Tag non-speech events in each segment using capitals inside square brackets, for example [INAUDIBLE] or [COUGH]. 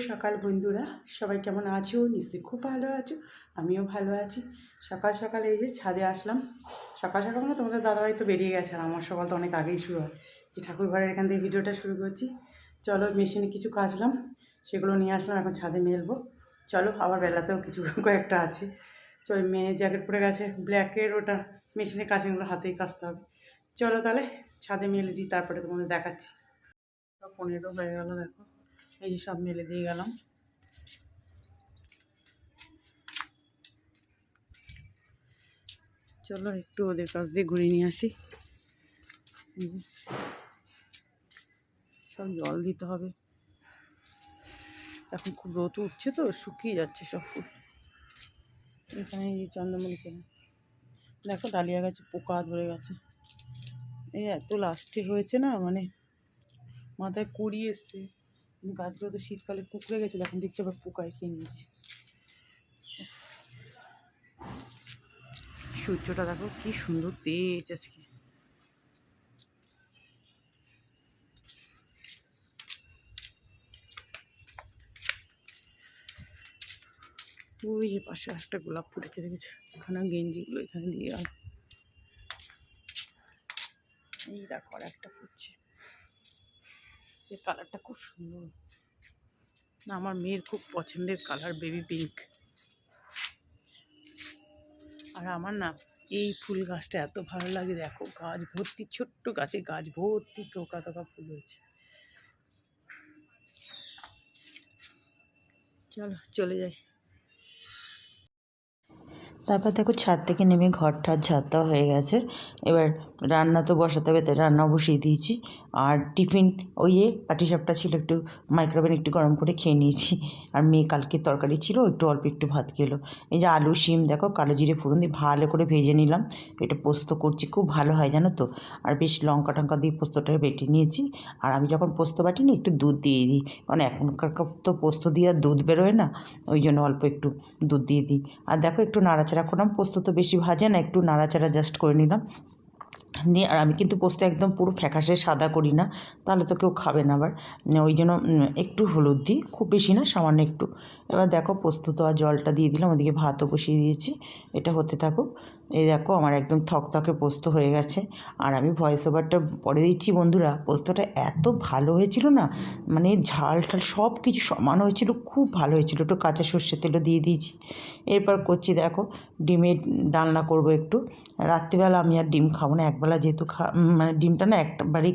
সকাল বন্ধুরা। সবাই কেমন আছো? নিশ্চয়ই খুব ভালো আছো। আমিও ভালো আছি। সকাল সকাল এই যে ছাদে আসলাম। সকাল সকাল মানে তোমাদের দাদাভাই তো বেরিয়ে গেছে আর আমার সকাল তো অনেক আগেই শুরু হয়। যে ঠাকুর ঘরের এখান থেকে ভিডিওটা শুরু করছি। চলো মেশিনে কিছু কাচলাম। সেগুলো নিয়ে আসলাম, এখন ছাদে মেলবো। চলো, আবার বেলাতেও কিছু [LAUGHS] কয়েকটা আছে। চল মেয়ে জ্যাকেট পরে গেছে। ব্ল্যাকের ওটা মেশিনে কাচিংগুলো হাতেই কাচতে হবে। চলো তাহলে ছাদে মেলে দিই, তারপরে তোমাদের দেখাচ্ছি। পনেরো হয়ে গেল, দেখো। এই যে সব মেলে দিয়ে গেলাম। চলো একটু ওদের কাছ দিয়ে ঘুরে নিয়ে আসি। সব জল দিতে হবে। এখন খুব রোদ উঠছে তো, শুকিয়ে যাচ্ছে সব ফুল। এখানে এই চন্দ্রমল্লি দেখো ডালিয়া গাছে পোকা ধরে গেছে। এই এত লাস্টে হয়েছে না মানে মাথায় কুড়ি এসছে। কিন্তু গাছগুলো তো শীতকালে কুকড়ে গেছিল এখন দেখছি আবার পোকায় খেয়ে নিয়েছে। সূর্যটা দেখো কি সুন্দর তেজ আজকে। ওই যে পাশে একটা গোলাপ ফুটেছে, দেখেছ? এখানে গেঞ্জিগুলো এখানে দিয়ে গেল এই দেখো আর একটা ফুটছে। এই কালারটা খুব সুন্দর। না, আমার মেয়ের খুব পছন্দের কালার বেবি পিঙ্ক আর আমার না, এই ফুল গাছটা এত ভালো লাগে, দেখো, গাছ ভর্তি, ছোট্ট গাছে গাছ ভর্তি থোকা থোকা ফুল হয়েছে। চলো, চলে যাই। তারপর দেখো ছাদ থেকে নেমে ঘর ঠার ঝাড়টা হয়ে গেছে। এবার রান্না তো বসাতে হবে, তাই রান্নাও বসিয়ে দিয়েছি। আর টিফিন, ওই এ পাটিসাপটা ছিল একটু মাইক্রোওভেন একটু গরম করে খেয়ে নিয়েছি। আর মেয়ে কালকে তরকারি ছিল, একটু অল্প একটু ভাত খেলো। এই যে আলু, শিম, দেখো কালো জিরে, ফোড়ন দিয়ে ভালো করে ভেজে নিলাম। এটা পোস্ত করছি, খুব ভালো হয় জানো তো। আর বেশ লঙ্কা টঙ্কা দিয়ে পোস্তটা বেটে নিয়েছি। আর আমি যখন পোস্ত বাটি না একটু দুধ দিয়ে দিই। কারণ এখনকার তো পোস্ত দিয়ে আর দুধ বেরোয় না, ওই জন্য অল্প একটু দুধ দিয়ে দিই। আর দেখো একটু নাড়াচাড়া করলাম পোস্ত তো বেশি ভাজে না, একটু নাড়াচাড়া জাস্ট করে নিলাম। নিয়ে আর আমি কিন্তু পোস্ত একদম পুরো ফ্যাকাশে সাদা করি না, তাহলে তো কেউ খাবে না আবার। ওই জন্য একটু হলুদ দিই, খুব বেশি না, সামান্য একটু। এবার দেখো পোস্ত তো আর জলটা দিয়ে দিলাম, ওদিকে ভাতও বসিয়ে দিয়েছি, এটা হতে থাকুক। এই দেখো আমার একদম থকথকে পোস্ত হয়ে গেছে। আর আমি ভয়েস ওভারটা পরে দিচ্ছি বন্ধুরা। পোস্তটা এত ভালো হয়েছিল না মানে ঝাল ঠাল সব কিছু সমান হয়েছিল, খুব ভালো হয়েছিল। একটু কাঁচা সর্ষের তেলও দিয়ে দিয়েছি। এরপর করছি দেখো, ডিমের ডালনা করব একটু। রাত্রিবেলা আমি আর ডিম খাব না, একবেলা যেহেতু খা মানে ডিমটা না একবারই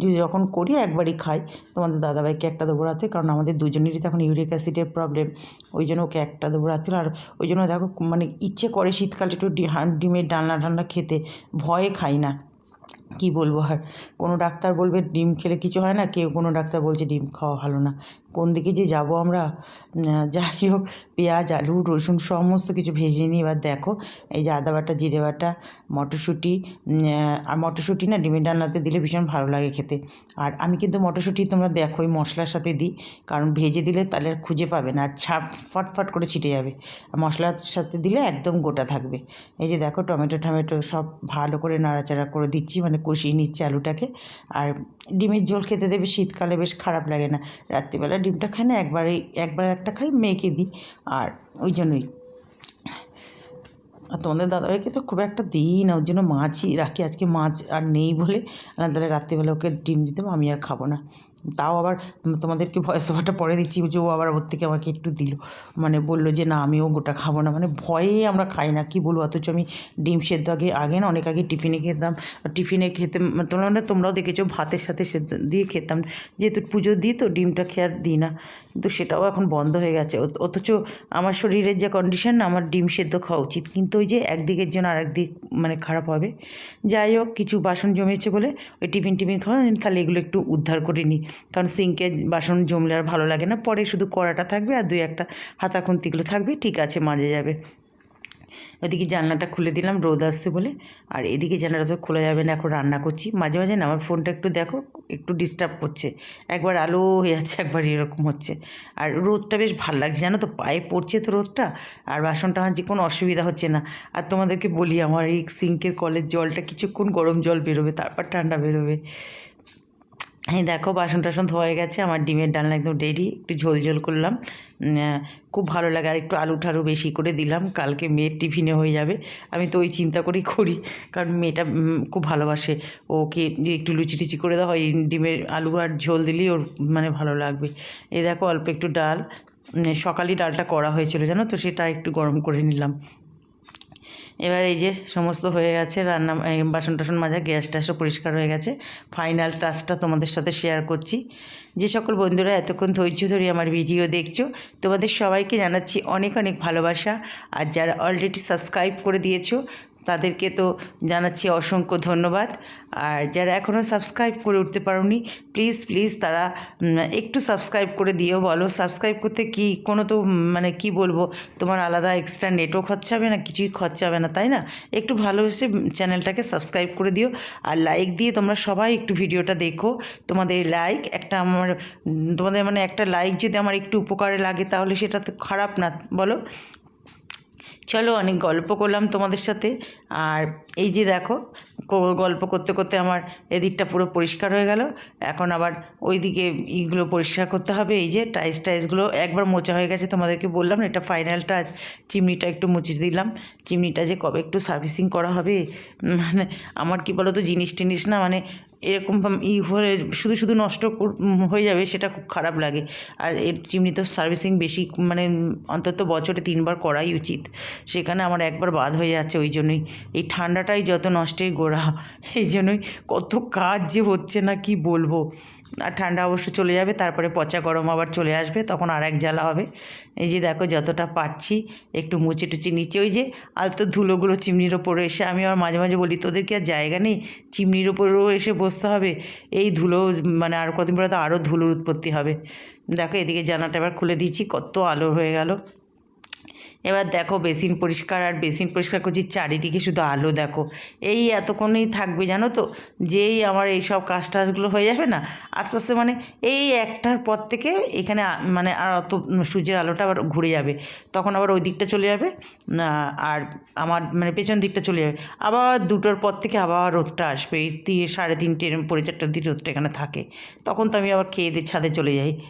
যদি যখন করি একবারই খাই। তোমাদের দাদাভাইকে একটা দেবো রাতে, কারণ আমাদের দুজনেরই তো এখন ইউরিক অ্যাসিডের প্রবলেম ওই জন্য ওকে একটা দেবো রাত্রে। আর ওই জন্য দেখো মানে ইচ্ছে করে শীতকালে একটু ডিমের ডালনা ঠান্ডা খেতে ভয়ে খাই না। কি বলব আর? কোনো ডাক্তার বলবে ডিম খেলে কিছু হয় না, কেউ কোনো ডাক্তার বলছে ডিম খাওয়া ভালো না। কোন দিকে যে যাব আমরা? যাই হোক, পেঁয়াজ, আলু, রসুন সমস্ত কিছু ভেজে নিই। এবার দেখো, এই যে আদা বাটা, জিরে বাটা, মটরশুঁটি আর মটরশুঁটি না, ডিমের ডালনাতে দিলে ভীষণ ভালো লাগে খেতে। আর আমি কিন্তু মটরশুঁটি তোমরা দেখো ওই মশলার সাথে দিই। কারণ ভেজে দিলে তাহলে আর খুঁজে পাবে না, আর ছাপ, ফটফট করে ছিটে যাবে। আর মশলার সাথে দিলে একদম গোটা থাকবে। এই যে দেখো, টমেটো টমেটো সব ভালো করে নাড়াচাড়া করে দিচ্ছি মানে কষিয়ে নিচ্ছি আলুটাকে। আর ডিমের ঝোল খেতে দেবে, শীতকালে বেশ খারাপ লাগে না। রাত্রিবেলা ডিমটা খাই না, একবারে, একবার একটা খাই মেয়েকে দিই। আর ওই জন্যই। আর তোমাদের দাদাভাইকে তো খুব একটা দিই না, ওর জন্য মাছই রাখি। আজকে মাছ আর নেই বলে তাহলে রাত্রিবেলা ওকে ডিম দিতাম আমি আর খাব না। তাও আবার তোমাদেরকে ভয়েস ওভারটা পরে দিচ্ছি যে ও আবার ওর থেকে আমাকে একটু দিল। মানে বলল যে, না আমিও গোটা খাব না। মানে ভয়ে আমরা খাই না, কি বলব? অথচ আমি ডিম সেদ্ধ আগে আগে না অনেক আগে টিফিনে খেতাম। টিফিনে খেতে তোমরা মানে তোমরাও দেখেছ ভাতের সাথে সেদ্ধ দিয়ে খেতাম। যেহেতু পুজো দিই তো, ডিমটা খেয়ে আর দিই না। কিন্তু সেটাও এখন বন্ধ হয়ে গেছে। অথ- অথচ আমার শরীরের যে কন্ডিশন আমার ডিম সেদ্ধ খাওয়া উচিত। কিন্তু ওই যে একদিকের জন্য আরেক দিক মানে খারাপ হবে। যাই হোক, কিছু বাসন জমেছে বলে ওই টিফিন টিফিন খাওয়া, তাহলে এগুলো একটু উদ্ধার করে নিই। কারণ সিঙ্কে বাসন জমলে আর ভালো লাগে না। পরে শুধু কড়াটা থাকবে আর দুই একটা হাতা খুন্তিগুলো থাকবে, ঠিক আছে মাজে যাবে। ওদিকে জানলাটা খুলে দিলাম, রোদ আসছে বলে। আর এদিকে জানলাটা তো খোলা যাবে না, এখন রান্না করছি। মাঝে মাঝে না, আমার ফোনটা একটু দেখো, একটু ডিস্টার্ব করছে। একবার আলো হয়ে যাচ্ছে, একবার এরকম হচ্ছে। আর রোদটা বেশ ভালো লাগছে, জানো তো, পায়ে পড়ছে তো রোদটা, আর বাসনটা মাঝে কোনো অসুবিধা হচ্ছে না। আর তোমাদেরকে বলি, আমার এই সিঙ্কের কলের জলটা কিছুক্ষণ গরম জল বেরোবে, তারপর ঠান্ডা বেরোবে। এই দেখো বাসন টাসন ধোয়া গেছে, আমার ডিমের ডালনা একদম রেডি একটু ঝোল ঝোল করলাম। খুব ভালো লাগে, আর একটু আলু ঠালু বেশি করে দিলাম, কালকে মেয়ের টিফিনে হয়ে যাবে। আমি তো ওই চিন্তা করেই করি, কারণ মেয়েটা খুব ভালোবাসে। ওকে একটু লুচি টুচি করে দেওয়া হয় ডিমের আলু আর ঝোল দিলেই ওর মানে ভালো লাগবে। এই দেখো অল্প একটু ডাল সকালেই ডালটা করা হয়েছিল জানো তো, সেটা একটু গরম করে নিলাম। এবার এই যে সমস্ত হয়ে গেছে, রান্না বাসন টাসন মাজা গ্যাস ট্যাসও পরিষ্কার হয়ে গেছে। ফাইনাল টাচটা তোমাদের সাথে শেয়ার করছি। যে সকল বন্ধুরা এতক্ষণ ধৈর্য ধরে আমার ভিডিও দেখছ, তোমাদের সবাইকে জানাচ্ছি অনেক অনেক ভালোবাসা। আর যারা অলরেডি সাবস্ক্রাইব করে দিয়েছ তাদেরকে তো জানাচ্ছি অসংখ্য ধন্যবাদ। আর যারা এখনও সাবস্ক্রাইব করে উঠতে পারোনি প্লিজ প্লিজ তারা একটু সাবস্ক্রাইব করে দিও বলো। সাবস্ক্রাইব করতে কি, কোনো তো মানে কি বলব, তোমার আলাদা এক্সট্রা নেটও খরচা হবে না, কিছুই খরচা হবে না, তাই না? একটু ভালোবেসে চ্যানেলটাকে সাবস্ক্রাইব করে দিও। আর লাইক দিয়ে তোমরা সবাই একটু ভিডিওটা দেখো। তোমাদের লাইক একটা আমার তোমাদের মানে একটা লাইক যদি আমার একটু উপকারে লাগে, তাহলে সেটা তো খারাপ না, বলো? চলো অনেক গল্প করলাম তোমাদের সাথে। আর এই যে দেখো গল্প করতে করতে আমার এদিকটা পুরো পরিষ্কার হয়ে গেল। এখন আবার ওইদিকে ইগুলো পরিষ্কার করতে হবে। এই যে টাইস টাইসগুলো একবার মোচা হয়ে গেছে তোমাদেরকে বললাম। এটা ফাইনাল টাচ। চিমনিটা একটু মুছে দিলাম। চিমনিটা যে কবে একটু সার্ভিসিং করা হবে? মানে আমার কি বলো তো জিনিস টিনিস না মানে এরকম ই হলে শুধু শুধু নষ্ট হয়ে যাবে সেটা খুব খারাপ লাগে। আর এর চিমনি তো সার্ভিসিং বেশি মানে অন্তত বছরে তিনবার করাই উচিত। সেখানে আমার একবার বাদ হয়ে যাচ্ছে ওই জন্যই। এই ঠান্ডাটাই যত নষ্টের গোড়া, এই জন্যই কত কাজ যে হচ্ছে না কি বলব। আর ঠান্ডা অবশ্য চলে যাবে, তারপরে পচা গরম আবার চলে আসবে, তখন আর এক জ্বালা হবে। এই যে দেখো যতটা পারছি, একটু মুচি টুচি নিচে, ওই যে আলতো ধুলোগুলো চিমনির ওপরে এসে আমি আবার মাঝে মাঝে বলি, তোদের কি আর জায়গা নেই? চিমনির ওপরেও এসে বসতে হবে। এই ধুলো মানে আর কদিন পরে তো আরও ধুলোর উৎপত্তি হবে। দেখো এদিকে জানাটা এবার খুলে দিয়েছি, কত আলো হয়ে গেল। এবার দেখো বেসিন পরিষ্কার আর বেসিন পরিষ্কার করছি, চারিদিকে শুধু আলো দেখো। এই এতক্ষণেই থাকবে জানো তো, যেই আমার এই সব কাজ টাজগুলো হয়ে যাবে না, আস্তে আস্তে মানে এই একটার পর থেকে এখানে মানে আর অত সূর্যের আলোটা আবার ঘুরে যাবে। তখন আবার ওই দিকটা চলে যাবে আর আমার মানে পেছন দিকটা চলে যাবে। আবার দুটোর পর থেকে আবার রোদটা আসবে, এই তি- সাড়ে তিনটে পরে চারটার দিকে রোদটা এখানে থাকে। তখন তো আমি আবার খেয়ে দিয়ে ছাদে চলে যাই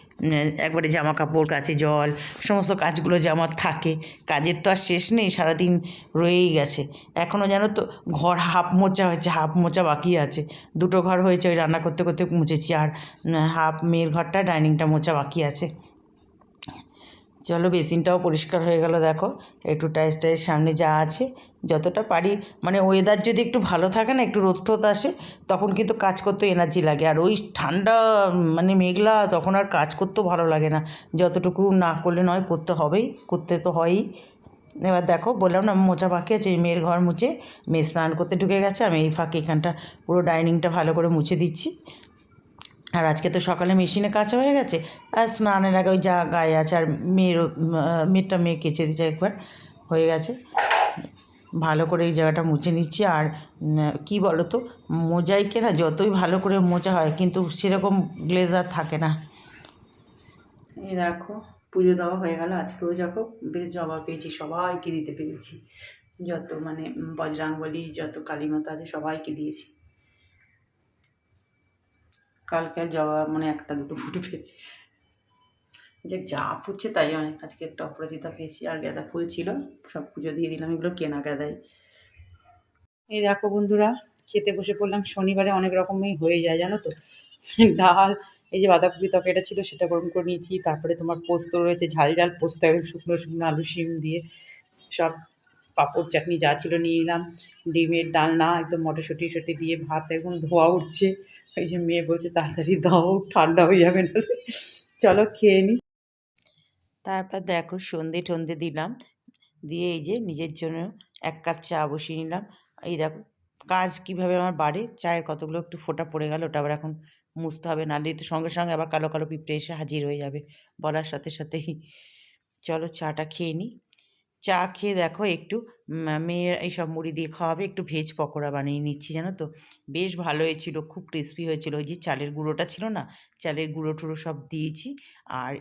একবারে জামা কাপড় কাছে জল, সমস্ত কাজগুলো যে আমার থাকে। কাজের তো আর শেষ নেই, সারাদিন রয়েই গেছে। এখনও যেন তো ঘর হাফ মোচা হয়েছে, হাফ মোচা বাকি আছে। দুটো ঘর হয়েছে, ওই রান্না করতে করতে মুছেছি, আর হাফ মেয়ের ঘরটা, ডাইনিংটা মোচা বাকি আছে। চলো, বেসিনটাও পরিষ্কার হয়ে গেল, দেখো, একটু টাইস টাইস সামনে যা আছে যতটা পারি মানে ওয়েদার যদি একটু ভালো থাকে না, একটু রোদ টোদ আসে, তখন কিন্তু কাজ করতে এনার্জি লাগে। আর ওই ঠান্ডা মানে মেঘলা, তখন আর কাজ করতেও ভালো লাগে না। যতটুকু না করলে নয়, করতে হবেই, করতে তো হয়ই। এবার দেখো, বললাম না, মোচা বাকি আছে, এই মেয়ের ঘর মুছে, মেয়ে স্নান করতে ঢুকে গেছে, আমি এই ফাঁকে এখানটা পুরো ডাইনিংটা ভালো করে মুছে দিচ্ছি। আর আজকে তো সকালে মেশিনে কাঁচা হয়ে গেছে, আর স্নানের আগে ওই যা গায়ে আছে, আর মেয়েরও মেয়েরটা মেয়ে কেচে দিচ্ছে একবার, হয়ে গেছে। ভালো করে এই জায়গাটা মুছে নিচ্ছি। আর কি বলো তো মোজাইকে না যতই ভালো করে মোজা হয় কিন্তু সেরকম গ্লেজার থাকে না। এই দেখো পুজো দেওয়া হয়ে গেল। আজকেও যখন বেশ জবা পেয়েছি সবাইকে দিতে পেরেছি। যত মানে উম, বজরাঙ্গবলী যত কালীমাতা আছে সবাইকে দিয়েছি। কালকে জবা মানে একটা দুটো ফুটবে। যে যা ফুটছে তাই অনেক। আজকে একটা অপরাজিতা পেয়েছি, আর গাঁদা ফুল ছিল, সব পুজো দিয়ে দিলাম, এগুলো কেনা গাঁদাই। এই দেখো বন্ধুরা, খেতে বসে পড়লাম, শনিবারে অনেক রকমই হয়ে যায়, জানো তো? ডাল, এই যে বাঁধাকপি তকেটা ছিল, সেটা গরম করে নিয়েছি, তারপরে তোমার পোস্ত রয়েছে, ঝাল ঝাল পোস্ত, একদম শুকনো শুকনো আলু শিম দিয়ে, সব পাঁপড় চাটনি যা ছিল নিয়ে নিলাম ডিমের ডালনা, একদম মটরশুঁটি শটি দিয়ে ভাত, একদম ধোয়া উঠছে, এই যে মেয়ে বলছে, তাড়াতাড়ি দাও, ঠান্ডা হয়ে যাবে না চলো খেয়ে নিই তারপর দেখো সন্ধে টন্ধে দিলাম। দিয়ে এই যে নিজের জন্য এক কাপ চা বসিয়ে নিলাম। এই দেখো কাজ কীভাবে আমার বাড়ে? চায়ের কতগুলো একটু ফোটা পড়ে গেল, ওটা আবার এখন মুছতে হবে, না নাহলে তো সঙ্গে সঙ্গে আবার কালো কালো পিঁপড়ে এসে হাজির হয়ে যাবে বলার সাথে সাথেই। চলো চাটা খেয়ে নিই চা খেয়ে দেখো একটু মেয়ের এইসব মুড়ি দিয়ে খাওয়াবে, একটু ভেজ পকোড়া বানিয়ে নিচ্ছি, জানো তো। বেশ ভালো হয়েছিল, খুব ক্রিস্পি হয়েছিল। ওই যে চালের গুঁড়োটা ছিল না, চালের গুঁড়ো টুড়ো সব দিয়েছি। আর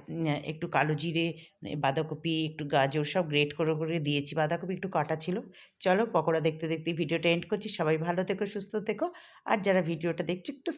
একটু কালো জিরে বাঁধাকপি, একটু গাজর সব গ্রেট করে করে দিয়েছি। বাঁধাকপি একটু কাটা ছিল। চলো পকোড়া দেখতে দেখতে ভিডিওটা এন্ড করছি। সবাই ভালো থেকো, সুস্থ থেকো। আর যারা ভিডিওটা দেখছ একটু